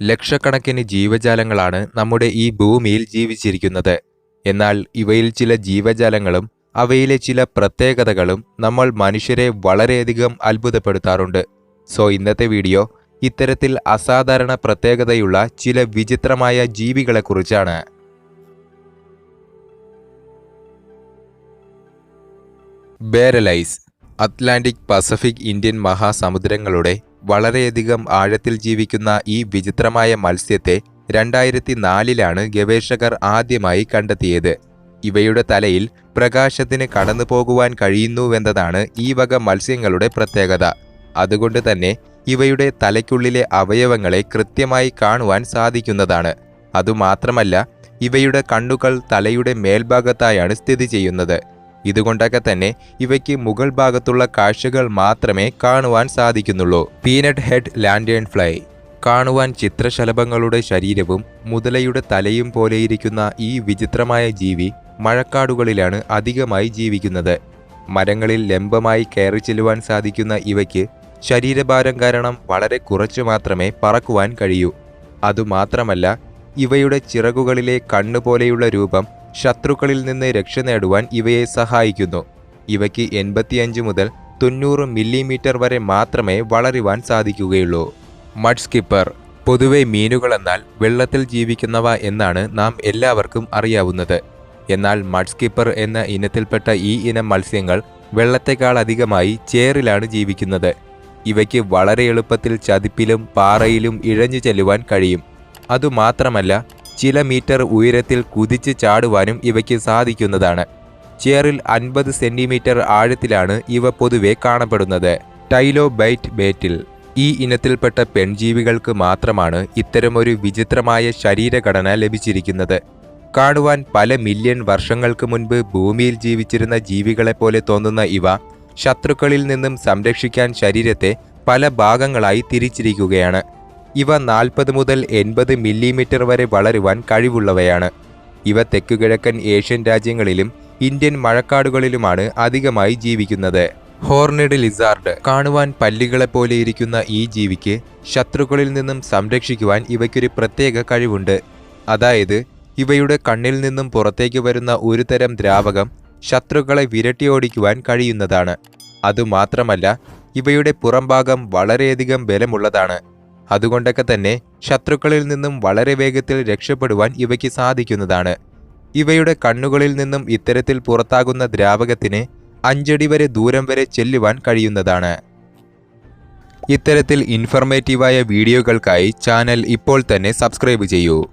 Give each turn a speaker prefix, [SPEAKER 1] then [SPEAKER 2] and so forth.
[SPEAKER 1] ലക്ഷക്കണക്കിന് ജീവജാലങ്ങളാണ് നമ്മുടെ ഈ ഭൂമിയിൽ ജീവിച്ചിരിക്കുന്നത്. എന്നാൽ ഇവയിൽ ചില ജീവജാലങ്ങളും അവയിലെ ചില പ്രത്യേകതകളും നമ്മൾ മനുഷ്യരെ വളരെയധികം അത്ഭുതപ്പെടുത്താറുണ്ട്. സോ ഇന്നത്തെ വീഡിയോ ഇത്തരത്തിൽ അസാധാരണ പ്രത്യേകതയുള്ള ചില വിചിത്രമായ ജീവികളെക്കുറിച്ചാണ്. ബേരലൈസ് അറ്റ്ലാന്റിക് പസഫിക് ഇന്ത്യൻ മഹാസമുദ്രങ്ങളുടെ വളരെയധികം ആഴത്തിൽ ജീവിക്കുന്ന ഈ വിചിത്രമായ മത്സ്യത്തെ രണ്ടായിരത്തി നാലിലാണ് ഗവേഷകർ ആദ്യമായി കണ്ടെത്തിയത്. ഇവയുടെ തലയിൽ പ്രകാശത്തിന് കടന്നു പോകുവാൻ കഴിയുന്നുവെന്നതാണ് ഈ വക മത്സ്യങ്ങളുടെ പ്രത്യേകത. അതുകൊണ്ട് തന്നെ ഇവയുടെ തലയ്ക്കുള്ളിലെ അവയവങ്ങളെ കൃത്യമായി കാണുവാൻ സാധിക്കുന്നതാണ്. അതുമാത്രമല്ല ഇവയുടെ കണ്ണുകൾ തലയുടെ മേൽഭാഗത്തായാണ് സ്ഥിതി ചെയ്യുന്നത്. ഇതുകൊണ്ടൊക്കെ തന്നെ ഇവയ്ക്ക് മുകൾ ഭാഗത്തുള്ള കാഴ്ചകൾ മാത്രമേ കാണുവാൻ സാധിക്കുന്നുള്ളൂ. Peanut head lantern fly. കാണുവാൻ ചിത്രശലഭങ്ങളുടെ ശരീരവും മുതലയുടെ തലയും പോലെയിരിക്കുന്ന ഈ വിചിത്രമായ ജീവി മഴക്കാടുകളിലാണ് അധികമായി ജീവിക്കുന്നത്. മരങ്ങളിൽ ലംബമായി കയറി ചെല്ലുവാൻ സാധിക്കുന്ന ഇവയ്ക്ക് ശരീരഭാരം കാരണം വളരെ കുറച്ചു മാത്രമേ പറക്കുവാൻ കഴിയൂ. അതുമാത്രമല്ല ഇവയുടെ ചിറകുകളിലെ കണ്ണുപോലെയുള്ള രൂപം ശത്രുക്കളിൽ നിന്ന് രക്ഷ നേടുവാൻ ഇവയെ സഹായിക്കുന്നു. ഇവയ്ക്ക് എൺപത്തിയഞ്ച് മുതൽ തൊണ്ണൂറ് മില്ലിമീറ്റർ വരെ മാത്രമേ വളരുവാൻ സാധിക്കുകയുള്ളൂ. മഡ് സ്കിപ്പർ പൊതുവെ മീനുകളെന്നാൽ വെള്ളത്തിൽ ജീവിക്കുന്നവ എന്നാണ് നാം എല്ലാവർക്കും അറിയാവുന്നത്. എന്നാൽ മഡ് സ്കിപ്പർ എന്ന ഇനത്തിൽപ്പെട്ട ഈ ഇനം മത്സ്യങ്ങൾ വെള്ളത്തെക്കാളധികമായി ചേറിലാണ് ജീവിക്കുന്നത്. ഇവയ്ക്ക് വളരെ എളുപ്പത്തിൽ ചതിപ്പിലും പാറയിലും ഇഴഞ്ഞു ചെല്ലുവാൻ കഴിയും. അതുമാത്രമല്ല ചില മീറ്റർ ഉയരത്തിൽ കുതിച്ച് ചാടുവാനും ഇവയ്ക്ക് സാധിക്കുന്നതാണ്. ചെയറിൽ അൻപത് സെന്റിമീറ്റർ ആഴത്തിലാണ് ഇവ പൊതുവെ കാണപ്പെടുന്നത്. ടൈലോബൈറ്റ് ബേറ്റിൽ ഈ ഇനത്തിൽപ്പെട്ട പെൺജീവികൾക്ക് മാത്രമാണ് ഇത്തരമൊരു വിചിത്രമായ ശരീരഘടന ലഭിച്ചിരിക്കുന്നത്. കാണുവാൻ പല മില്യൺ വർഷങ്ങൾക്ക് മുൻപ് ഭൂമിയിൽ ജീവിച്ചിരുന്ന ജീവികളെപ്പോലെ തോന്നുന്ന ഇവ ശത്രുക്കളിൽ നിന്നും സംരക്ഷിക്കാൻ ശരീരത്തെ പല ഭാഗങ്ങളായി തിരിച്ചിരിക്കുകയാണ്. ഇവ നാൽപ്പത് മുതൽ എൺപത് മില്ലിമീറ്റർ വരെ വളരുവാൻ കഴിവുള്ളവയാണ്. ഇവ തെക്കുകിഴക്കൻ ഏഷ്യൻ രാജ്യങ്ങളിലും ഇന്ത്യൻ മഴക്കാടുകളിലുമാണ് അധികമായി ജീവിക്കുന്നത്. ഹോർണിഡ് ലിസാർഡ് കാണുവാൻ പല്ലികളെപ്പോലെ ഇരിക്കുന്ന ഈ ജീവിക്ക് ശത്രുക്കളിൽ നിന്നും സംരക്ഷിക്കുവാൻ ഇവയ്ക്കൊരു പ്രത്യേക കഴിവുണ്ട്. അതായത് ഇവയുടെ കണ്ണിൽ നിന്നും പുറത്തേക്ക് വരുന്ന ഒരു തരം ദ്രാവകം ശത്രുക്കളെ വിരട്ടിയോടിക്കുവാൻ കഴിയുന്നതാണ്. അതുമാത്രമല്ല ഇവയുടെ പുറംഭാഗം വളരെയധികം ബലമുള്ളതാണ്. അതുകൊണ്ടൊക്കെ തന്നെ ശത്രുക്കളിൽ നിന്നും വളരെ വേഗത്തിൽ രക്ഷപ്പെടുവാൻ ഇവയ്ക്ക് സാധിക്കുന്നതാണ്. ഇവയുടെ കണ്ണുകളിൽ നിന്നും ഇത്തരത്തിൽ പുറത്താകുന്ന ദ്രാവകത്തിന് അഞ്ചടി വരെ ദൂരം വരെ ചെല്ലുവാൻ കഴിയുന്നതാണ്. ഇത്തരത്തിൽ ഇൻഫർമേറ്റീവായ വീഡിയോകൾക്കായി ചാനൽ ഇപ്പോൾ തന്നെ സബ്സ്ക്രൈബ് ചെയ്യൂ.